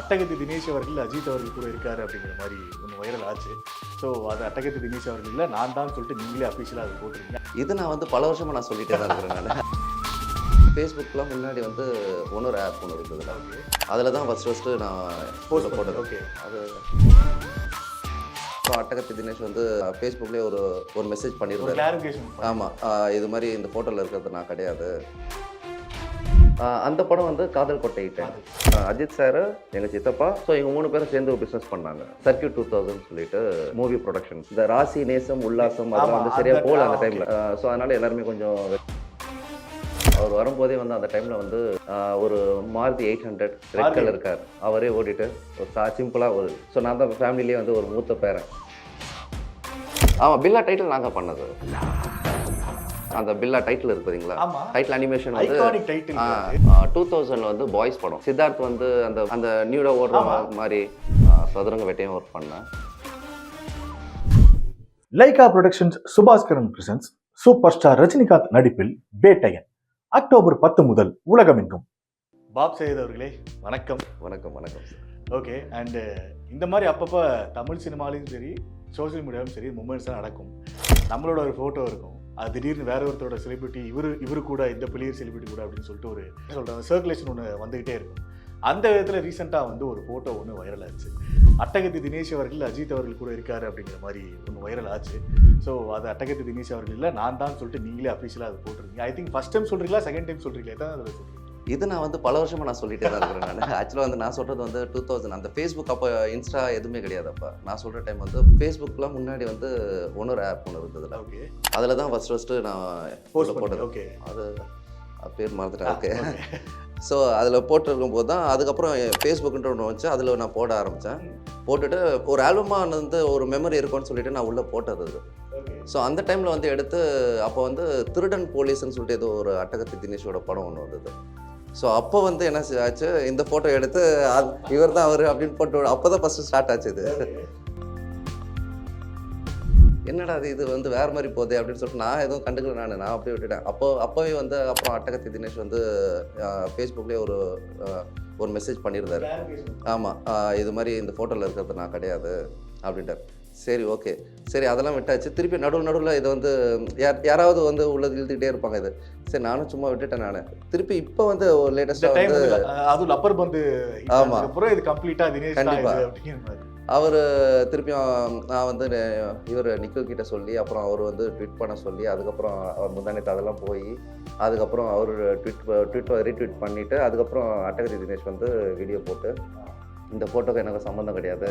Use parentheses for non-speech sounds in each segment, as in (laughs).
அட்டகத்தி தினேஷ் அவர்கள் அஜித் அவர்கள் கூட இருக்காரு அப்படிங்கிற மாதிரி ஒன்று வைரல் ஆச்சு. ஸோ அது அட்டகத்தி தினேஷ் அவர்கள் இல்லை நான் தான் சொல்லிட்டு நீங்களே அஃபிஷியலாக அது போட்டிருக்கீங்க. இது நான் வந்து பல வருஷமா நான் சொல்லிட்டே தான் இருக்கிறேன் ஃபேஸ்புக்கில் முன்னாடி வந்து இன்னொரு ஆப் ஒன்று இருந்ததுல. அதில் தான் ஃபஸ்ட் ஃபஸ்ட்டு நான் போஸ்ட் போட்டது. ஓகே அது அப்புறம் அட்டகத்தி தினேஷ் வந்து ஃபேஸ்புக்லேயே ஒரு ஒரு மெசேஜ் பண்ணியிருந்தாரு ஆமாம் இது மாதிரி இந்த ஃபோட்டோவில் இருக்கிறது நான் கிடையாது. அந்த படம் வந்து காதல் கொட்டையிட்டேன். அஜித் சார் எங்கள் சித்தப்பா. ஸோ இவங்க மூணு பேரும் சேர்ந்து ஒரு பிஸ்னஸ் பண்ணாங்க. சர்க்கியூட் டூ தௌசண்ட் சொல்லிட்டு மூவி ப்ரொடக்ஷன் இந்த ராசி நேசம் உல்லாசம் அதெல்லாம் வந்து சரியா போகல அந்த. டைமில் ஸோ அதனால எல்லாருமே கொஞ்சம் அவர் வரும்போதே வந்து அந்த டைமில் வந்து ஒரு Maruti eight hundred red. Colour இருக்கார். அவரே ஓட்டிட்டு ஒரு சா சிம்பிளாக ஒரு ஸோ நான் தான் ஃபேமிலிலேயே வந்து ஒரு மூத்த பேரன். ஆமாம் பில்லா டைட்டில் நாங்கள் பண்ணது. அந்த பில்லா டைட்டில் ஆமா. டைட்டில் அனிமேஷன் வந்து டூ தௌசண்ட்ல வந்து பாய்ஸ் படம். சித்தார்த் வந்து அந்த அந்த நியூடா ஓடுற. மாதிரி சதுரங்க வேட்டையும் ஒர்க் பண்ணேன் Lyca productions Subaskaran presents super star Rajinikanth நடிப்பில் பேட்டையன் அக்டோபர் பத்து முதல் உலகமெங்கும். பாப் சையத் அவர்களே வணக்கம். வணக்கம் வணக்கம் ஓகே அண்டு இந்த மாதிரி அப்பப்போ தமிழ் சினிமாலையும் சரி சோஷியல் மீடியாவும் சரி மூமெண்ட்ஸாக நடக்கும். நம்மளோட ஒரு ஃபோட்டோ இருக்கும். அது திடீர்னு வேற ஒருத்தரோட செலிபிரிட்டி இவர் இவரு கூட இந்த பிள்ளையர் செலிபிரிட்டி கூட அப்படின்னு சொல்லிட்டு ஒரு சொல்கிறாங்க சர்க்குலேஷன் ஒன்று வந்துகிட்டே இருக்கும். அந்த விதத்தில் ரீசெண்டாக வந்து ஒரு ஃபோட்டோ ஒன்று வைரல் ஆச்சு. அட்டகத்தி தினேஷ் அவர்கள் அஜித் அவர்கள் கூட இருக்காரு அப்படிங்கிற மாதிரி ஒன்று வைரல் ஆச்சு. ஸோ அது அட்டகத்தி தினேஷ் அவர்கள் இல்லை நான் தான் சொல்லிட்டு நீங்களே அஃபிஷியலாக அது போட்டிருக்கீங்க. ஐ திங்க் ஃபஸ்ட் டைம் சொல்கிறீங்களா செகண்ட் டைம் சொல்கிறீங்களா தான் அதில் சொல்கிறீங்க இது நான் வந்து பல வருஷமா நான் சொல்லிட்டே தான் இருக்கிறேன் நான் ஆக்சுவலாக வந்து நான் சொல்றது வந்து டூ தௌசண்ட் அந்த ஃபேஸ்புக் அப்போ இன்ஸ்டா எதுவுமே கிடையாது அப்போ நான் சொல்ற டைம் வந்து ஃபேஸ்புக்லாம் முன்னாடி வந்து இன்னொரு ஆப் ஒன்று இருந்ததுல. ஓகே அதில் தான் ஃபர்ஸ்ட் ஃபர்ஸ்ட்டு நான் போஸ்ட் போட்டது. ஓகே அது பேர் மறந்துட்டேன் ஓகே ஸோ அதில் போட்டிருக்கும் போது தான் அதுக்கப்புறம் ஃபேஸ்புக்குன்ற ஒன்று வச்சு அதில் நான் போட ஆரம்பித்தேன் போட்டுட்டு ஒரு ஆல்பமாக வந்து ஒரு மெமரி இருக்கும்னு சொல்லிட்டு நான் உள்ளே போட்டது அது. ஸோ அந்த டைமில் வந்து எடுத்து அப்போ வந்து திருடன் போலீஸ்னு சொல்லிட்டு ஏதோ ஒரு அட்டகத்தி தினேஷோட படம் ஒன்று வந்தது. ஸோ அப்போ வந்து என்ன ஆச்சு? இந்த ஃபோட்டோ எடுத்து இவர் தான் அவர் அப்படின்னு போட்டு அப்போ தான் ஃபஸ்ட்டு ஸ்டார்ட் ஆச்சு இது. என்னடா இது? இது வந்து வேறு மாதிரி போதே அப்படின்னு சொல்லிட்டு நான் எதுவும் கண்டுக்கல நான். நான் அப்படியே விட்டுட்டேன். அப்போ அப்போவே வந்து அப்புறம் அட்டகத்தி தினேஷ் வந்து ஃபேஸ்புக்லேயே ஒரு ஒரு மெசேஜ் பண்ணியிருந்தாரு. ஆமாம் இது மாதிரி இந்த ஃபோட்டோவில் இருக்கிறது நான் கிடையாது அப்படின்ட்டார். சரி ஓகே சரி அதெல்லாம் விட்டாச்சு. திருப்பி நடுவில் நடுவில் இதை வந்து யார் யாராவது வந்து உள்ளது இழுத்துக்கிட்டே இருப்பாங்க இது. சரி நானும் சும்மா விட்டுட்டேன் நான். திருப்பி இப்போ வந்து ஒரு லேட்டஸ்ட்டாக வந்து அதுவும் அப்பர் பந்து ஆமா. அப்புறம் இது கம்ப்ளீட்டா தினேஷ் தான் கண்டிப்பா. இது அப்படிங்கிற மாதிரி. அவர் திருப்பியும் நான் வந்து இவர் நிக்கில் கிட்ட சொல்லி அப்புறம் அவர் வந்து ட்வீட் பண்ண சொல்லி அதுக்கப்புறம் அவர் முந்தானத்து அதெல்லாம் போய் அதுக்கப்புறம் அவர் ட்வீட் ட்வீட் ரீட்வீட் பண்ணிவிட்டு அதுக்கப்புறம் அட்டகரி தினேஷ் வந்து வீடியோ போட்டு இந்த ஃபோட்டோக்கு எனக்கு சம்மந்தம் கிடையாது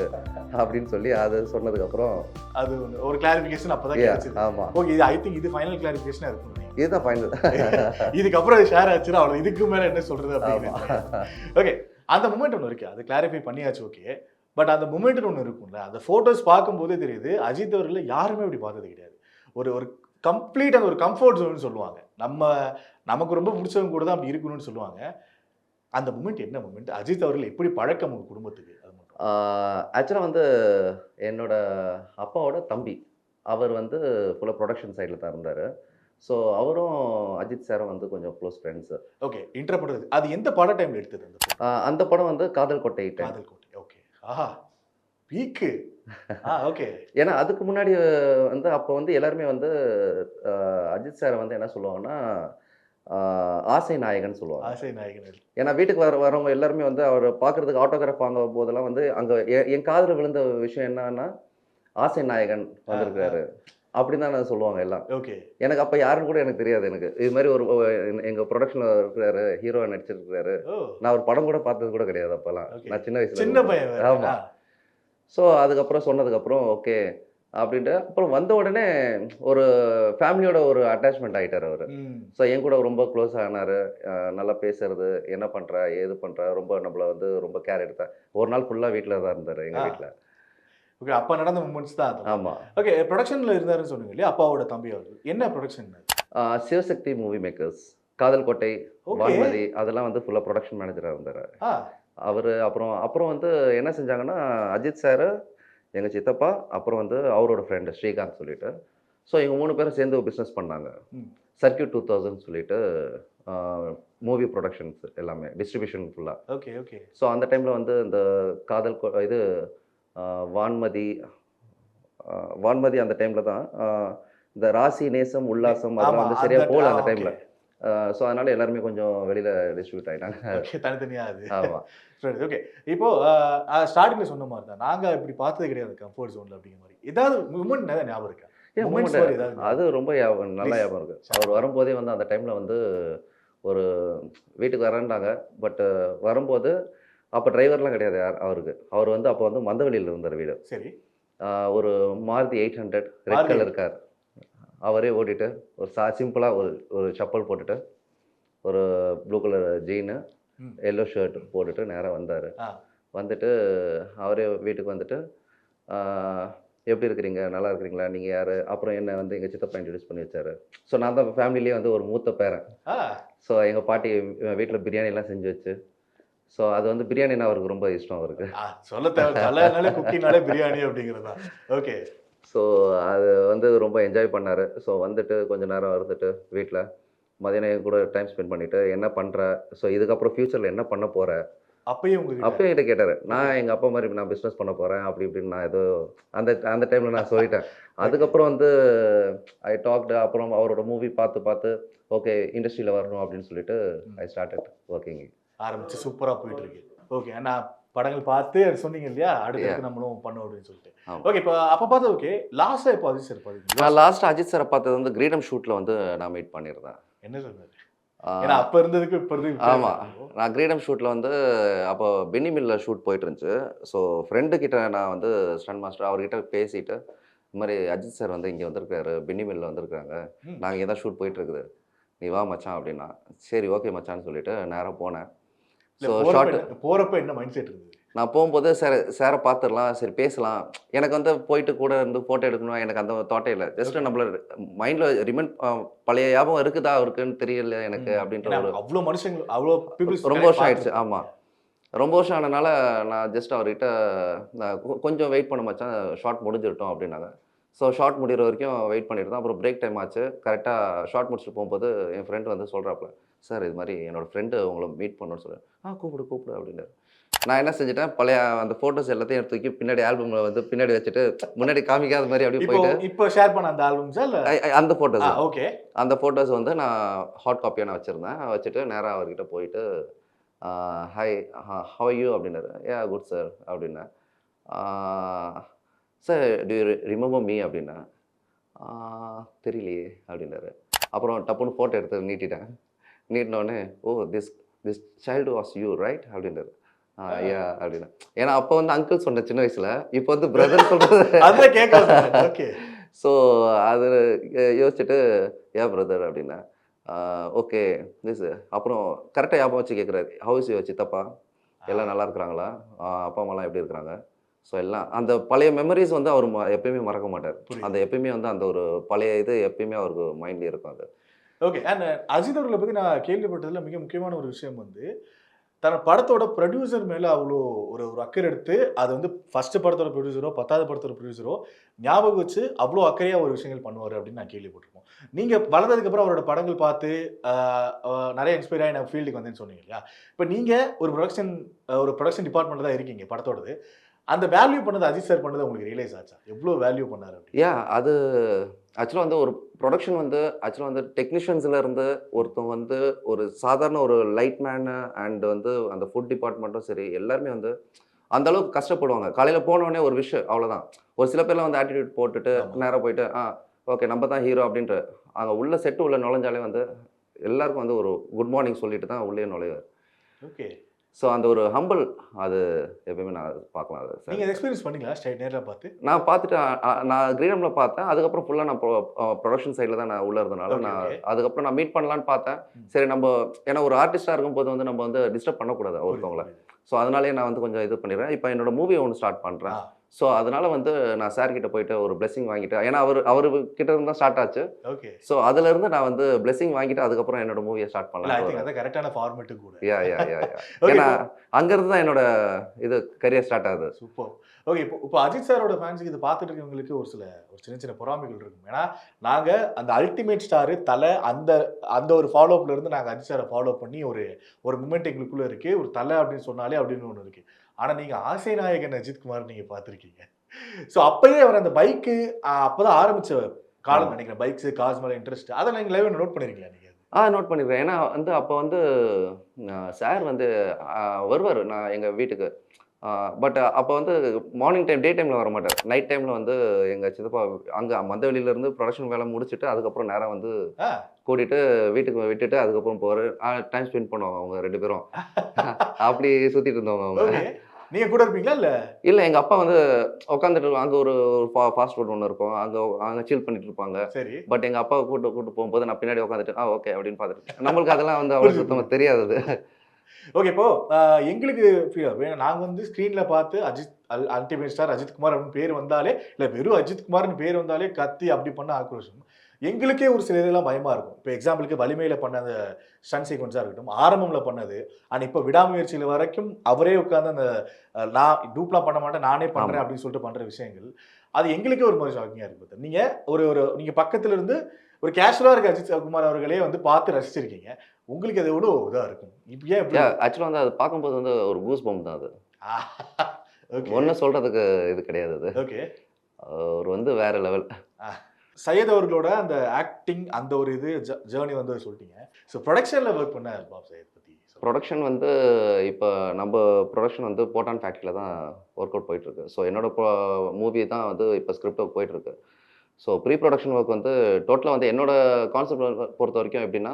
அப்படின்னு சொல்லி அது சொன்னதுக்கப்புறம் அது. ஒரு கிளாரிபிகேஷன் அப்பதான் yeah, கிடைச்சது. ஆமா. ஓகே இது ஐ திங்க் இது ஃபைனல் கிளாரிபிகேஷனா இருக்கும். இதுதான் ஃபைனல் (laughs) இதுக்கப்புறம் அது ஷேர் ஆச்சுன்னா அவ்வளவு இதுக்கு மேல என்ன சொல்றது ஆமா. அப்படின்னு ஓகே அந்த மூமெண்ட் ஒன்று இருக்கு. அது கிளாரிஃபை பண்ணியாச்சு ஓகே பட் அந்த மூமெண்ட் ஒன்று இருக்கும்ல அந்த ஃபோட்டோஸ் பார்க்கும்போதே தெரியுது அஜித் அவர்களை யாருமே அப்படி பார்த்தது கிடையாது. ஒரு ஒரு கம்ப்ளீட் அந்த ஒரு கம்ஃபர்ட் ஜோன் சொல்லுவாங்க. நம்ம நமக்கு ரொம்ப பிடிச்சவங்க கூட தான் அப்படி இருக்கணும்னு சொல்லுவாங்க. அந்த மூமெண்ட் என்ன மூமெண்ட் அஜித் அவர்கள் எப்படி பழக்கம் உங்க குடும்பத்துக்கு? அது மட்டும். ஆக்சுவலாக வந்து என்னோட அப்பாவோட தம்பி. அவர் வந்து ஃபுல்லாக ப்ரொடக்ஷன் சைடில் தான் இருந்தார். ஸோ அவரும் அஜித் சாரும் வந்து கொஞ்சம் க்ளோஸ் ஃப்ரெண்ட்ஸு ஓகே இன்டர் பண்றது. அது எந்த பட டைம்ல எடுத்தது அந்த? அந்த படம் வந்து காதல் கொட்டையிட்டேன் காதல் கோட்டை ஓகே ஆஹா பீக்கு ஆ ஓகே ஏன்னா அதுக்கு முன்னாடி வந்து அப்போ வந்து எல்லாருமே வந்து அஜித் சாரை வந்து என்ன சொல்லுவாங்கன்னா ஆசை நாயகன் சொல்லுவாங்க. ஆசை நாயகன். ஏன்னா வீட்டுக்கு வர வரவங்க எல்லாருமே வந்து அவர் பார்க்கறதுக்கு ஆட்டோகிராஃப் வாங்க போதெல்லாம் வந்து அங்கே என் காதில் விழுந்த விஷயம் என்னன்னா ஆசை நாயகன் வந்திருக்காரு அப்படின்னு தான் சொல்லுவாங்க எல்லாம். ஓகே. எனக்கு அப்போ யாருன்னு கூட எனக்கு தெரியாது எனக்கு. இது மாதிரி ஒரு ஒரு- எங்க ப்ரொடக்ஷனில் இருக்கிறாரு ஹீரோ நடிச்சிருக்கிறாரு. நான் ஒரு படம் கூட பார்த்தது கூட கிடையாது அப்போல்லாம். நான் சின்ன வயசுல சின்ன பையன் வேற. ஆமா. ஆ, ஸோ அதுக்கப்புறம் சொன்னதுக்கப்புறம் ஓகே அப்படின்ட்டு அப்புறம் வந்த உடனே ஒரு ஃபேமிலியோட ஒரு அட்டாச்மெண்ட் ஆகிட்டார் அவர். ஸோ என் கூட ரொம்ப க்ளோஸ் ஆனார். நல்லா பேசுறது என்ன பண்ணுற ஏது பண்ணுற ரொம்ப நம்மள வந்து ரொம்ப கேர் எடுத்தேன் ஒரு நாள் ஃபுல்லாக வீட்டில் தான் இருந்தார். எங்கள் வீட்டில் ஓகே அப்ப நடந்த மூமெண்ட்ஸ் தான் ஆமாம் ஓகே ப்ரொடக்ஷன்ல இருந்தாருன்னு சொன்னீங்க இல்லையா? அப்பாவோட தம்பி அவர்கள் என்ன ப்ரொடக்ஷன் சிவசக்தி மூவி மேக்கர்ஸ் காதல் கோட்டை வான்மதி அதெல்லாம் வந்து ஃபுல்லாக ப்ரொடக்ஷன் மேனேஜராக இருந்தார். அவர் அப்புறம் அப்புறம் வந்து என்ன செஞ்சாங்கன்னா அஜித் சார் எங்கள் சித்தப்பா அப்புறம் வந்து அவரோட ஃப்ரெண்டு ஸ்ரீகாந்த் சொல்லிட்டு. ஸோ இவங்க மூணு பேரும் சேர்ந்து பிஸ்னஸ் பண்ணாங்க. சர்க்கியூட் டூ தௌசண்ட் சொல்லிட்டு மூவி ப்ரொடக்ஷன்ஸ் எல்லாமே டிஸ்ட்ரிபியூஷன் ஃபுல்லாக ஓகே ஓகே ஸோ அந்த டைமில் வந்து இந்த காதல் இது வான்மதி வான்மதி அந்த டைமில் தான் இந்த ராசி நேசம் உல்லாசம் அதெல்லாம் வந்து சரியாக போகல அந்த டைமில் ஸோ அதனால எல்லாருமே கொஞ்சம் வெளியில் டிஸ்ட்ரிபியூட் ஆகிட்டாங்க ஓகே தனித்தனியா அது. ஆமாம் சரி ஓகே. இப்போ ஸ்டார்டிங்ல சொன்ன மாதிரி தான். நாங்க இப்படி பார்த்தது கிடையாது கம்ஃபர்ட் ஜோன்ல அப்படிங்கிற மாதிரி. ஏதாவது மூமெண்ட் நிறைய ஞாபகம் இருக்கா? ஏதாவது அது ரொம்ப நல்லா. ஞாபகம் இருக்கு. அவர் வரும்போதே வந்து அந்த டைமில் வந்து ஒரு வீட்டுக்கு வரேன்டாங்க. பட் வரும்போது அப்போ டிரைவர்லாம் கிடையாது யார் அவருக்கு. அவர் வந்து அப்போ வந்து மந்தவெளியில் இருந்தார் வீடு. சரி. ஒரு Maruti eight hundred red. Colour car அவரே ஓட்டிட்டு ஒரு சா சிம்பிளாக ஒரு ஒரு செப்பல் போட்டுட்டு ஒரு blue colour jean. Yellow shirt போட்டுட்டு நேராக வந்தார். வந்துட்டு அவரே வீட்டுக்கு வந்துட்டு எப்படி இருக்கிறீங்க? நல்லா இருக்கிறீங்களா? நீங்கள் யார்? அப்புறம் என்ன வந்து எங்கள் சித்தப்பா இன்ட்ரடியூஸ் பண்ணி வச்சாரு? ஸோ நான் தான் ஃபேமிலிலேயே வந்து ஒரு மூத்த பேரன். ஸோ எங்கள் பாட்டி வீட்டில் பிரியாணிலாம் செஞ்சு வச்சு. ஸோ அது வந்து பிரியாணினா அவருக்கு ரொம்ப இஷ்டம் அவருக்கு. சொல்ல தேவை பிரியாணி அப்படிங்கிறது ஓகே ஸோ அது வந்து ரொம்ப என்ஜாய் பண்ணார். ஸோ வந்துட்டு கொஞ்ச நேரம் இருந்துட்டு வீட்டில் மதியானம் கூட டைம் ஸ்பெண்ட் பண்ணிவிட்டு என்ன பண்ணுற ஸோ இதுக்கப்புறம் ஃப்யூச்சரில் என்ன பண்ண போகிற அப்பயும் உங்ககிட்ட? அப்போ என்கிட்ட கேட்டார். நான் எங்கள் அப்பா மாதிரி நான் பிஸ்னஸ் பண்ண போகிறேன் அப்படி இப்படின்னு நான் ஏதோ அந்த அந்த டைமில் நான் சொல்லிட்டேன். அதுக்கப்புறம் வந்து ஐ டாக்டு அப்புறம் அவரோட மூவி பார்த்து பார்த்து ஓகே இண்டஸ்ட்ரியில் வரணும் அப்படின்னு சொல்லிட்டு ஐ ஸ்டார்டட் ஒர்க்கிங் ஆரம்பிச்சு சூப்பரா போயிட்டு இருக்கு. ஓகே நான் படங்கள் பார்த்து சொன்னீங்க இல்லையா? அடுத்து நம்மளும் பண்ணோம் அப்படின்னு சொல்லிட்டு. ஓகே இப்போ அப்ப பார்த்து ஓகே லாஸ்டா இப்போ அது சார் பாத்தீங்களா நான் லாஸ்ட் அஜித் சாரை பார்த்தது வந்து கிரீடம் ஷூட்டில் வந்து நான் மீட் பண்ணியிருந்தேன். என்ன ஆஹ் ஏன்னா அப்ப இருந்ததுக்கு இப்ப இருந்து ஆமா. நான் கிரீடம் ஷூட்டில் வந்து அப்போ பென்னி மில்ல ஷூட் போயிட்டு இருந்துச்சு. ஸோ ஃப்ரெண்டு கிட்ட நான் வந்து ஸ்டன் மாஸ்டர் அவர்கிட்ட பேசிட்டு இந்த மாதிரி அஜித் சார் வந்து இங்கே வந்திருக்காரு பென்னி மில்ல வந்திருக்காங்க. நாங்கள் இங்கே தான் ஷூட் போயிட்டு இருக்குது. நீ வா மச்சான் அப்படின்னா. சரி ஓகே மச்சான்னு சொல்லிட்டு நேராக போனேன். ஸோ ஷார்ட் என்ன- மைண்ட் செட் இருந்தது நான் போகும்போது சார் சாரை பார்த்துடலாம் சரி பேசலாம். எனக்கு வந்து போயிட்டு கூட இருந்து ஃபோட்டோ எடுக்கணும் எனக்கு அந்த தாட்டே இல்லை. ஜஸ்ட் நம்மள மைண்டில் ரிமைண்ட் பழைய ஞாபகம் இருக்குதா இருக்குன்னு தெரியல எனக்கு அப்படின்ற ஒரு அவ்வளவு மனுஷங்க பீப்புள்ஸ் ரொம்ப வருஷம் ஆயிடுச்சு, ஆமா. ரொம்ப வருஷம் ஆனனால நான் ஜஸ்ட் அவர்கிட்ட கொஞ்சம் வெயிட் பண்ண மச்சான் ஷார்ட் முடிஞ்சிட்டோம் அப்படின்னாங்க. ஸோ ஷார்ட் முடிகிற வரைக்கும் வெயிட் பண்ணியிருந்தோம் அப்புறம் பிரேக் டைம் ஆச்சு. கரெக்டாக ஷார்ட் முடிச்சுட்டு போகும்போது என் ஃப்ரெண்டு வந்து சொல்கிறாப்புல சார் இது மாதிரி என்னோட ஃப்ரெண்டு உங்களை மீட் பண்ணணும்னு சொல்கிறேன் ஆ கூப்பிடு கூப்பிடு அப்படின்னாரு. நான் என்ன செஞ்சுட்டேன்? பழைய அந்த ஃபோட்டோஸ் எல்லாத்தையும் எடுத்து தூக்கி பின்னாடி ஆல்பமில் வந்து பின்னாடி வச்சுட்டு முன்னாடி காமிக்காத மாதிரி அப்படியே போயிட்டு இப்போ ஷேர் பண்ண அந்த ஆல்பம்ஸா அந்த ஃபோட்டோஸ் ஓகே அந்த ஃபோட்டோஸ் வந்து நான் ஹாட் காப்பியாக நான் வச்சுருந்தேன். வச்சுட்டு நேராக அவர்கிட்ட போயிட்டு ஹாய் ஹவ் யூ அப்படின்னாரு. ஏ குட் சார் அப்படின்னேன். சார் டு ரிமெம்பர் மீ அப்படின்னேன் "ஆஹ், தெரியலையே அப்படின்னாரு அப்புறம் டப்புன்னு ஃபோட்டோ எடுத்து நீட்டிட்டேன். நீட்டினோடனே ஓ this this child was you right அப்படின்னாரு ஐயா அப்படின்னா. ஏன்னா அப்போ வந்து அங்கிள் சொன்ன சின்ன வயசுல இப்போ வந்து பிரதர் சொல்றது (laughs) அதான் கேட்க ஓகே ஸோ அது யோசிச்சுட்டு ஏன் பிரதர் அப்படின்னா ஓகே திஸ் அப்புறம் கரெக்டாக ஞாபகம் வச்சு கேட்குறாரு ஹவுஸ் யூ சித்தப்பா எல்லாம் நல்லா இருக்கிறாங்களா? அப்பா அம்மாலாம் எப்படி இருக்கிறாங்க? ஸோ எல்லாம் அந்த பழைய மெமரிஸ் வந்து அவர் ம- எப்பயுமே மறக்க மாட்டார். அந்த எப்பயுமே வந்து அந்த ஒரு பழைய இது எப்பயுமே அவருக்கு மைண்ட்லேயே இருக்கும் அது. ஓகே அண்ட் அஜித் அவர்களை பத்தி நான் கேள்விப்பட்டதுல மிக முக்கியமான ஒரு விஷயம் வந்து தன் படத்தோட ப்ரொடியூசர் மேல அவ்வளோ ஒரு ஒரு அக்கறை எடுத்து அது வந்து ஃபர்ஸ்ட் படத்தோட ப்ரொடியூசரோ பத்தாவது படத்தோட ப்ரொடியூசரோ ஞாபகம் வச்சு அவ்வளோ அக்கறையா ஒரு விஷயங்கள் பண்ணுவார் அப்படின்னு நான் கேள்விப்பட்டிருக்கோம். நீங்க வளர்ந்ததுக்கு அப்புறம் அவரோட படங்கள் பார்த்து நிறைய இன்ஸ்பயர் ஆகி நான் ஃபீல்டுக்கு வந்தேன்னு சொன்னீங்க இல்லையா? இப்போ நீங்க ஒரு ப்ரொடக்ஷன் ஒரு ப்ரொடக்ஷன் டிபார்ட்மெண்ட்ல தான் இருக்கீங்க படத்தோடது. அந்த வேல்யூ பண்ணது அஜித் சார் பண்ணது உங்களுக்கு ரியலைஸ் ஆச்சா? எவ்வளோ வேல்யூ பண்ணாரு யா அது ஆக்சுவலாக வந்து ஒரு ப்ரொடக்ஷன் வந்து ஆக்சுவலாக வந்து டெக்னீஷியன்ஸில் இருந்து ஒருத்தன் வந்து ஒரு சாதாரண ஒரு லைட் மேனு அண்ட் வந்து அந்த ஃபுட் டிபார்ட்மெண்ட்டும் சரி எல்லாருமே வந்து அந்த அளவுக்கு கஷ்டப்படுவாங்க. காலையில் போனோடனே ஒரு விஷயம் அவ்வளோதான் ஒரு சில பேர்லாம் வந்து ஆட்டிடியூட் போட்டுட்டு. நேராக போயிட்டு ஆ ஓகே நம்ம தான் ஹீரோ அப்படின்ட்டு. அங்கே உள்ள செட்டு உள்ள நுழைஞ்சாலே வந்து எல்லாருக்கும் வந்து ஒரு குட் மார்னிங் சொல்லிட்டு தான் உள்ளே நுழைவார். ஓகே ஸோ அந்த ஒரு ஹம்பிள் அது எப்பயுமே நான் பார்க்கலாம் அது நீங்க எக்ஸ்பீரியன்ஸ் பண்ணீங்களா? ஸ்ட்ரைட் நேரில் பார்த்து? நான் பார்த்துட்டு நான் கிரீடமில் பார்த்தேன். அதுக்கப்புறம் ஃபுல்லாக நான் ப்ரொடக்ஷன் சைடில் தான் நான் உள்ளே இருந்தனால நான். அதுக்கப்புறம் நான் மீட் பண்ணலான்னு பார்த்தேன். சரி நம்ம ஏன்னா ஒரு ஆர்டிஸ்டாக இருக்கும்போது வந்து நம்ம வந்து டிஸ்டர்ப் பண்ணக்கூடாது ஒருத்தவங்கள. ஸோ அதனாலேயே நான் வந்து கொஞ்சம் இது பண்ணிடுறேன். இப்போ என்னோட மூவி ஒன்று ஸ்டார்ட் பண்ணுறேன். ஸோ அதனால வந்து நான் சார் கிட்ட போயிட்டு ஒரு blessing வாங்கிட்டு ஏன்னா அவர் அவர் கிட்ட இருந்து தான் ஸ்டார்ட் ஆச்சு. ஓகே ஸோ அதுல இருந்து நான் வந்து blessing வாங்கிட்டு அதுக்கப்புறம் என்னோட மூவியை ஸ்டார்ட் இல்ல ஐ திங்க் பண்ணலாம் அதான் கரெக்டான ஃபார்மேட்டு கூட. யா யா யா ஏன்னா அங்கிருந்து தான் என்னோட இது கரியர் ஸ்டார்ட் ஆகுது. சூப்பர் ஓகே இப்போ இப்போ அஜித் சாரோட ஃபேன்ஸுக்கு இது பார்த்துட்டு இருக்கவங்களுக்கு ஒரு சில ஒரு சின்ன சின்ன பொறாமைகள் இருக்கும். ஏன்னா நாங்கள் அந்த அல்டிமேட் ஸ்டாரு தலை அந்த அந்த ஒரு ஃபாலோஅப்ல இருந்து நாங்கள் அஜித் சாரை ஃபாலோ பண்ணி ஒரு ஒரு மூமெண்ட் எங்களுக்குள்ள இருக்கு ஒரு தலை அப்படின்னு சொன்னாலே அப்படின்னு ஒன்று இருக்கு. ஆனால் நீங்கள் ஆசை நாயகன் அஜித் குமார் நீங்கள் பார்த்துருக்கீங்க. ஸோ அப்பயே அவர் அந்த பைக்கு அப்போதான் ஆரம்பிச்ச காலம் நினைக்கிறேன். பைக்ஸ் கார்ஸ் மேலே இன்ட்ரெஸ்ட் அதை நீங்கள் லைவ் நோட் பண்ணிருக்கீங்களா நீங்கள் ஆ நோட் பண்ணிடுறேன் ஏன்னா வந்து அப்போ வந்து சார் வந்து வருவார். நான் எங்கள் வீட்டுக்கு. பட் அப்போ வந்து மார்னிங் டைம் டே டைமில் வர மாட்டார் நைட் டைமில் வந்து எங்கள் சித்தப்பா அங்கே மந்தவெளியிலேருந்து ப்ரொடக்ஷன் வேலை முடிச்சுட்டு அதுக்கப்புறம் நேராக வந்து ஆ. கூட்டிட்டு வீட்டுக்கு விட்டுட்டு அதுக்கப்புறம் போவார் டைம் ஸ்பெண்ட் பண்ணுவாங்க அவங்க ரெண்டு பேரும். (laughs) அப்படி சுற்றிட்டு இருந்தவங்க அவங்க. ஓகே நீங்கள் கூட இருப்பீங்களா இல்லை? இல்லை எங்கள் அப்பா வந்து உட்காந்துட்டு அங்கே ஒரு ஃபாஸ்ட் ஃபுட் ஒன்று இருக்கும். அங்கே அங்கே சில் பண்ணிட்டு இருப்பாங்க. சரி. பட் எங்கள் அப்பா கூட்டு கூட்டு போகும்போது நான் பின்னாடி உட்காந்துட்டு ஆ ஓகே அப்படின்னு பார்த்துட்டு நம்மளுக்கு அதெல்லாம் வந்து அவ்வளோ சுத்தமாக தெரியாது. ஓகே இப்போ எங்களுக்கு feel ஆகும். ஏன்னா நாங்க வந்து ஸ்க்ரீன்ல பார்த்து அஜித் அல்டிமேட் ஸ்டார் அஜித் குமார் அப்படின்னு பேர் வந்தாலே இல்ல வெறும் அஜித் குமார்னு பேர் வந்தாலே கத்தி அப்படி பண்ண ஆக்ரோஷம். எங்களுக்கே ஒரு சில இதெல்லாம் பயமா இருக்கும். இப்போ எக்ஸாம்பிளுக்கு வலிமையில பண்ண அந்த ஸ்டன் சீக்வன்ஸாக இருக்கட்டும் ஆரம்பம்ல பண்ணது. ஆனால் இப்போ விடாமுயற்சியில வரைக்கும் அவரே உட்காந்து அந்த நான் டூப்லாம் பண்ண மாட்டேன் நானே பண்றேன் ஆமா. அப்படின்னு சொல்லிட்டு பண்ற விஷயங்கள் அது எங்களுக்கே ஒரு மாதிரி ஷாக்கிங்காக இருக்கு பார்த்தா. நீங்க ஒரு ஒரு நீங்க பக்கத்துல இருந்து ஒரு கேஷுவலாக இருக்க அஜித் குமார் அவர்களே வந்து பார்த்து ரசிச்சிருக்கீங்க. உங்களுக்கு அதை விட இதா இருக்கும். இப்போ ஏன் ஆக்சுவலாக வந்து அது பார்க்கும்போது வந்து ஒரு கூஸ் பம்ப் தான் அது. (laughs) ஓகே ஒன்றும் சொல்கிறதுக்கு இது கிடையாது அது. ஓகே அவர் வந்து வேற லெவல் சையத் அவர்களோட அந்த ஆக்டிங் அந்த ஒரு இது ஜேர்னி வந்து சொல்லிட்டீங்க. ஸோ ப்ரொடக்ஷனில் ஒர்க் பண்ண பாப் சையத் பற்றி ப்ரொடக்ஷன் வந்து இப்போ நம்ம ப்ரொடக்ஷன் வந்து போட்டான் ஃபேக்ட்ரியில் தான் ஒர்க் அவுட் போயிட்டுருக்கு. ஸோ என்னோட மூவி தான் வந்து இப்போ ஸ்கிரிப்ட் ஒர்க் போயிட்டுருக்கு. ஸோ ப்ரீ ப்ரொடக்ஷன் ஒர்க் வந்து டோட்டலாக வந்து என்னோட கான்செப்ட் பொறுத்த வரைக்கும் எப்படின்னா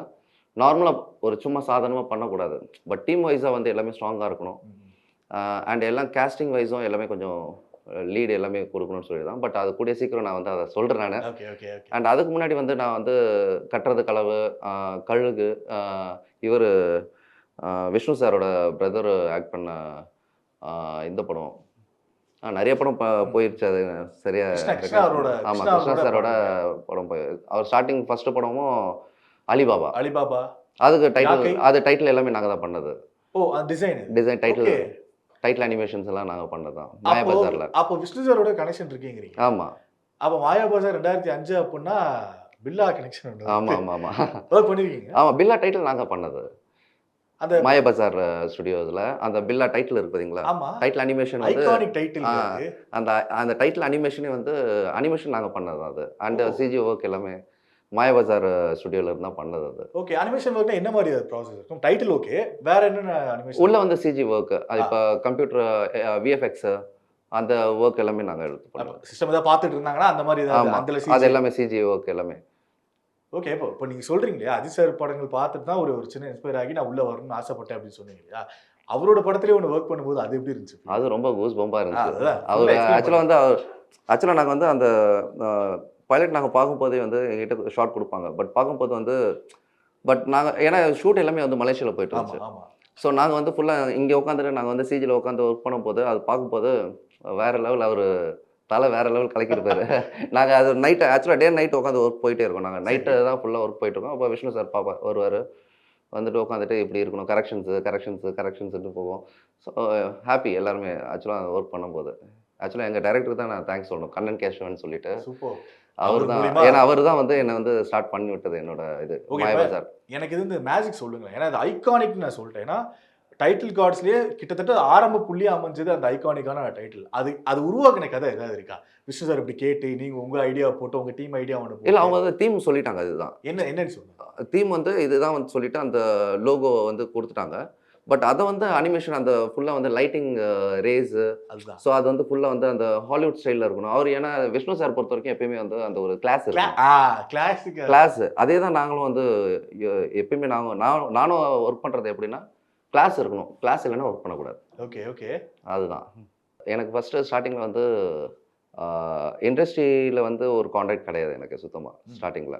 நார்மலாக ஒரு சும்மா சாதாரணமாக பண்ணக்கூடாது. பட் டீம் வைஸாக வந்து எல்லாமே ஸ்ட்ராங்காக இருக்கணும். அண்ட் எல்லாம் கேஸ்டிங் வைஸும் எல்லாமே கொஞ்சம் லீடு எல்லாமே கொடுக்கணும்னு சொல்லி தான் பட் அது கூடிய சீக்கிரம் நான் வந்து அதை சொல்கிறேன் நான். அண்ட் அதுக்கு முன்னாடி வந்து நான் வந்து கட்டுறது களவு ஆஹ் கழுகு இவர் விஷ்ணு சாரோட பிரதர் ஆக்ட் பண்ண இந்த படம். நிறைய படம் போயிருச்சு. அது சரியா கிருஷ்ணா ஆமா கிருஷ்ணா சாரோட படம். போய் அவர் ஸ்டார்டிங் ஃபர்ஸ்ட் படமும் அலிபாபா. அலிபாபா? அதுக்கு? டைட்டில் அது டைட்டில் எல்லாமே நாங்கள் தான் பண்ணது. ஓ design design title. Title animations எல்லாம் நாங்கள் பண்ணது தான் மாயா அப்போ பஜார்ல. அப்போ விஷ்ணு சாரோட கனெக்ஷன் இருக்கீங்கிறீங்க. ஆமா. அப்போ மாயா பஜார் ரெண்டாயிரத்தி அஞ்சு அப்படின்னா பில்லா கனெக்ஷன் ஒன்று ஆமா ஆமா ஆமா. ஒர்க் பண்ணிருக்கீங்க? ஆமா பில்லா டைட்டில் நாங்க பண்ணது. அந்த மாயா பஜார் ஸ்டுடியோஸ்ல அந்த பில்லா டைட்டில் இருக்கு பாத்தீங்களா? ஆமா. டைட்டில் அனிமேஷன் வந்து டைட்டில். அந்த அந்த டைட்டில் அனிமேஷனே வந்து அனிமேஷன் நாங்க பண்ணது அது. அண்ட். சிஜி ஒர்க் எல்லாமே மாயா பஜார் ஸ்டுடியோல இருந்தா பண்ணது அது. ஓகே அனிமேஷன் ஒர்க்னா என்ன மாதிரி ப்ராசஸ் இருக்கும் டைட்டில் ஓகே வேற என்னென்ன அனிமேஷன் உள்ள வந்து சிஜி ஒர்க் அது இப்போ கம்ப்யூட்டர் விஎஃப்எக்ஸ் அந்த ஒர்க் எல்லாமே நாங்க எடுத்து பண்ணோம் சிஸ்டம் ஏதாவது பார்த்துட்டு இருந்தாங்கன்னா அந்த மாதிரி ஏதாவது ஆமா அந்த அது எல்லாமே சிஜி ஒர்க் எல்லாமே. ஓகே இப்போ இப்போ நீங்கள் சொல்கிறீங்க இல்லையா அஜித் சார் படங்கள் பார்த்துட்டு தான் ஒரு ஒரு சின்ன இன்ஸ்பயர் ஆகி நான் உள்ளே வரணும்னு ஆசைப்பட்டேன் அப்படின்னு சொன்னீங்க இல்லையா? அவரோட படத்துலேயே ஒன்று ஒர்க் பண்ணும்போது அது எப்படி இருந்துச்சு? அது ரொம்ப கூஸ் பம்பா இருந்துச்சு. அவர் ஆக்சுவலாக வந்து அவர் ஆக்சுவலாக நாங்கள் வந்து அந்த பைலட் நாங்கள் பார்க்கும்போதே வந்து எங்ககிட்ட ஷார்ட் கொடுப்பாங்க. பட் பார்க்கும்போது வந்து பட் நாங்கள் ஏன்னா ஷூட் எல்லாமே வந்து மலேசியாவில் போயிட்டு இருந்துச்சு. ஸோ நாங்கள் வந்து ஃபுல்லாக இங்கே உட்காந்துட்டு நாங்கள் வந்து சிஜியில் உட்காந்து ஒர்க் பண்ணும்போது அது பார்க்கும்போது வேற லெவல் அவர் தலை வேற லெவல் கலக்கியிருப்பாரு (laughs) நாங்கள் அது நைட்டு ஆக்சுவலாக டே நைட் உட்காந்து ஒர்க் போயிட்டே இருக்கோம். நாங்கள் நைட்டு தான் ஃபுல்லாக ஒர்க் போயிட்டு இருக்கோம். அப்போ விஷ்ணு சார் பாப்பா வருவார். வந்துட்டு உட்காந்துட்டு இப்படி இருக்கணும். கரெக்ஷன்ஸு கரெக்ஷன்ஸு கரெக்ஷன்ஸ்ட்டு போவோம். ஸோ ஹாப்பி எல்லாருமே ஆக்சுவலாக ஒர்க் பண்ணும்போது. ஆக்சுவலாக எங்கள் டேரக்டர் தான் நான் தேங்க்ஸ் சொல்லணும். கண்ணன் கேஷ்வன் சொல்லிட்டு. சூப்பர். அவர் தான் ஏன்னா அவர் தான் வந்து என்னை வந்து ஸ்டார்ட் பண்ணி விட்டது என்னோட இது பஜார் எனக்கு இது இந்த மேஜிக் சொல்லுங்களேன். ஏன்னா அது ஐகானிக் நான் சொல்லிட்டேன் ஏன்னா டைட்டில் கார்ட்ஸ்லேயே கிட்டத்தட்ட ஆரம்ப புள்ளி அமைஞ்சது அந்த ஐகானிக்கான டைட்டில் அது அது உருவாக்கின கதை ஏதாவது இருக்கா? விஷ்ணு சார் இப்படி கேட்டு நீங்கள் உங்கள் ஐடியா போட்டு உங்கள் டீம் ஐடியா ஒன்று இல்லை அவங்க வந்து தீம் சொல்லிட்டாங்க அதுதான் என்ன என்னன்னு சொல்லுங்க. தீம் வந்து இதுதான் வந்து சொல்லிட்டு அந்த லோகோ வந்து கொடுத்துட்டாங்க. பட் அதை வந்து அனிமேஷன் அந்த ஃபுல்லாக வந்து லைட்டிங் ரேஸு ஸோ அது வந்து ஃபுல்லாக வந்து அந்த ஹாலிவுட் ஸ்டைலில் இருக்கணும். அவர் ஏன்னா விஷ்ணு சார் பொறுத்த வரைக்கும் எப்பயுமே வந்து அந்த ஒரு கிளாஸ் கிளாசிக் கிளாஸ் அதே தான் நாங்களும் வந்து எப்பயுமே நாங்கள் நான் நானும் ஒர்க் பண்ணுறது எப்படின்னா கிளாஸ் இருக்கணும். கிளாஸ் இல்லைன்னா ஒர்க் பண்ணக்கூடாது. Okay okay. அதுதான். எனக்கு ஃபஸ்ட்டு ஸ்டார்டிங்கில் வந்து இண்டஸ்ட்ரியில் வந்து ஒரு கான்ட்ராக்ட் கிடையாது எனக்கு சுத்தமாக ஸ்டார்டிங்கில்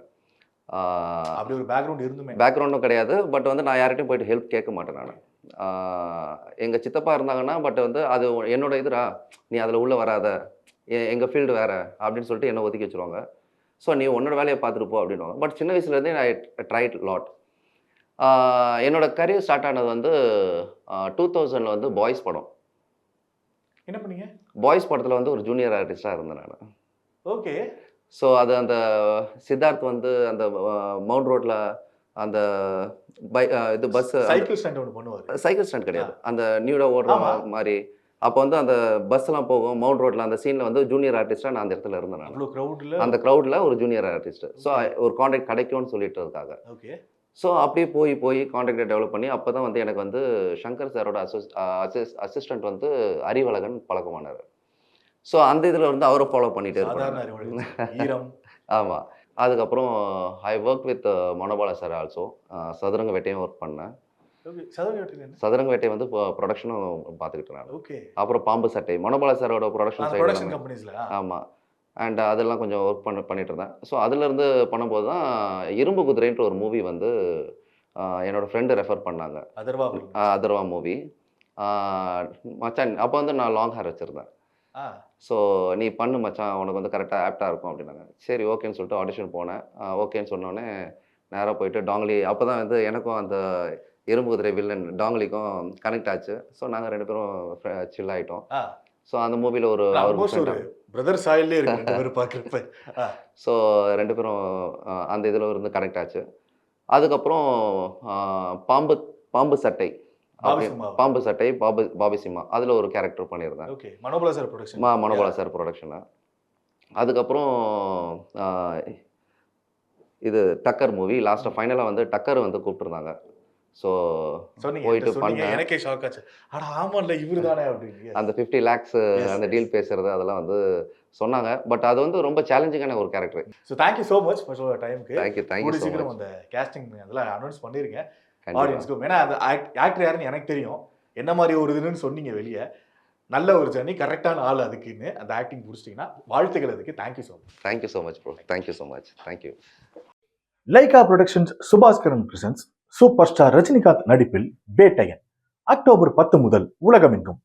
அப்படி ஒரு பேக்ரவுண்ட் இருந்துமே. பேக்ரவுண்டும் கிடையாது. பட் வந்து நான் யார்கிட்டயும் போயிட்டு ஹெல்ப் கேட்க மாட்டேன் நான். எங்கள் சித்தப்பா இருந்தாங்கன்னா பட் வந்து அது என்னோட இதுடா நீ அதில் உள்ளே வராத. எங்கள் ஃபீல்டு வேறு அப்படின்னு சொல்லிட்டு என்னை ஒதுக்கி வச்சுருவாங்க. ஸோ நீ உன்னோட வேலையை பார்த்துட்டு போ பட் சின்ன வயசுலேருந்தே நான் ட்ரைட் லாட் என்னோட கரியர் ஸ்டார்ட் ஆனது வந்து டூ தௌசண்டில் வந்து பாய்ஸ் படம். என்ன பண்ணீங்க? பாய்ஸ் படத்தில் வந்து ஒரு ஜூனியர் ஆர்டிஸ்டாக இருந்தேன் நான். ஓகே ஸோ அது அந்த சித்தார்த் வந்து அந்த மவுண்ட் ரோட்டில் அந்த பை இது பஸ் சைக்கிள் ஸ்டாண்ட் ஒன்று பண்ணுவார். சைக்கிள் ஸ்டாண்ட் கிடையாது. அந்த நியூடாக ஓடுற மாதிரி. அப்போ வந்து அந்த பஸ்லாம் போகும் மவுண்ட் ரோட்டில் அந்த சீனில் வந்து ஜூனியர் ஆர்டிஸ்டாக நான் அந்த இடத்துல இருந்தேன் நான். அவ்வளோ க்ரௌடில் அந்த க்ரௌடில் ஒரு ஜூனியர் ஆர்டிஸ்ட் ஸோ ஒரு காண்டாக்ட் கிடைக்கும்னு சொல்லிட்டு இருக்காங்க ஓகே ஸோ அப்படியே போய் போய் காண்டாக்டை டெவலப் பண்ணி அப்போ தான் வந்து எனக்கு வந்து சங்கர் சாரோட அசிஸ் அசிஸ் அசிஸ்டன்ட் வந்து அறிவழகன் பழக்கமானார். ஸோ அந்த இதில் வந்து அவரை ஃபாலோ பண்ணிட்டு ஈரம். (laughs) ஆமாம் அதுக்கப்புறம் I work with Manobala sir also சதுரங்க வேட்டையும் ஒர்க் பண்ணேன். சதுரங்க வேட்டை வந்து இப்போ ப்ரொடக்ஷனும் பார்த்துக்கிட்டேன் நான். ஓகே அப்புறம் பாம்பு சட்டை. மனோபாலா சாரோட ப்ரொடக்ஷன் ப்ரொடக்ஷன் கம்பெனிஸ்ல ஆமாம் அண்ட் அதெல்லாம் கொஞ்சம் ஒர்க் பண்ண பண்ணிட்டு இருந்தேன் ஸோ அதுலேருந்து பண்ணும்போது தான் இரும்பு குதிரைன்ற ஒரு மூவி வந்து ஆஹ் என்னோட ஃப்ரெண்டு ரெஃபர் பண்ணாங்க. அதர்வா அதர்வா மூவி மச்சான் அப்போ வந்து நான் லாங் ஹேர் வச்சுருந்தேன். ஸோ நீ பண்ணு மச்சான். உனக்கு வந்து கரெக்டாக ஆப்டாக இருக்கும் அப்படின்னாங்க. சரி ஓகேன்னு சொல்லிட்டு ஆடிஷன் போனேன். ஓகேன்னு சொன்னோடனே நேராக போயிட்டு டாங்லி அப்போ தான் வந்து எனக்கும் அந்த இரும்பு குதிரை வில்லன் டாங்லிக்கும் கனெக்ட் ஆச்சு. ஸோ நாங்கள் ரெண்டு பேரும் சில் ஆகிட்டோம் ஸோ அந்த மூவியில் ஒரு பிரதர் சாயிலே இருக்கு ஸோ ரெண்டு பேரும் அந்த இதில் இருந்து கனெக்ட் ஆச்சு. அதுக்கப்புறம் பாம்பு பாம்பு சட்டை? பாம்பு சட்டை பாபு பாபி சிம்மா. அதில் ஒரு கேரக்டர் பண்ணியிருந்தேன். ஓகே மனோபலா சார் ப்ரொடக்ஷன் மா மனோபாலா சார் ப்ரொடக்ஷனு அதுக்கப்புறம் இது டக்கர் மூவி லாஸ்ட்டாக ஃபைனலாக வந்து டக்கர் வந்து கூப்பிட்டுருந்தாங்க. ஸோ போயிட்டு பண்ணேன். எனக்கே ஷாக் ஆச்சு. அட ஆமா இல்ல இவரு தானே அப்படின்னு அந்த ஃபிஃப்டி லேக்ஸ் அந்த. டீல் பேசுறது அதெல்லாம் வந்து சொன்னாங்க. பட் அது வந்து ரொம்ப சேலஞ்சிங்கான ஒரு character so thank you so much டைமுக்கு தேங்க்யூ தேங்க்யூ சீக்கிரம் அந்த கேஸ்டிங் அதெல்லாம் அனௌன்ஸ் கண்டிப்பாக ஆடியன்ஸ்க்கும் ஏன்னா அந்த ஆக்டர் யாருன்னு எனக்கு தெரியும். என்ன மாதிரி ஒரு இதுன்னு சொன்னீங்க வெளியே. நல்ல ஒரு ஜர்னி கரெக்டான ஆள் அதுக்குன்னு அந்த ஆக்டிங் பிடிச்சிட்டிங்கன்னா வாழ்த்துக்கள் அதுக்கு. Thank you so much thank you so much bro thank you so much thank you Lyca productions Subaskaran presents super star Rajinikanth நடிப்பில் பேட்டையன் அக்டோபர் பத்து முதல் உலகமெங்கும்.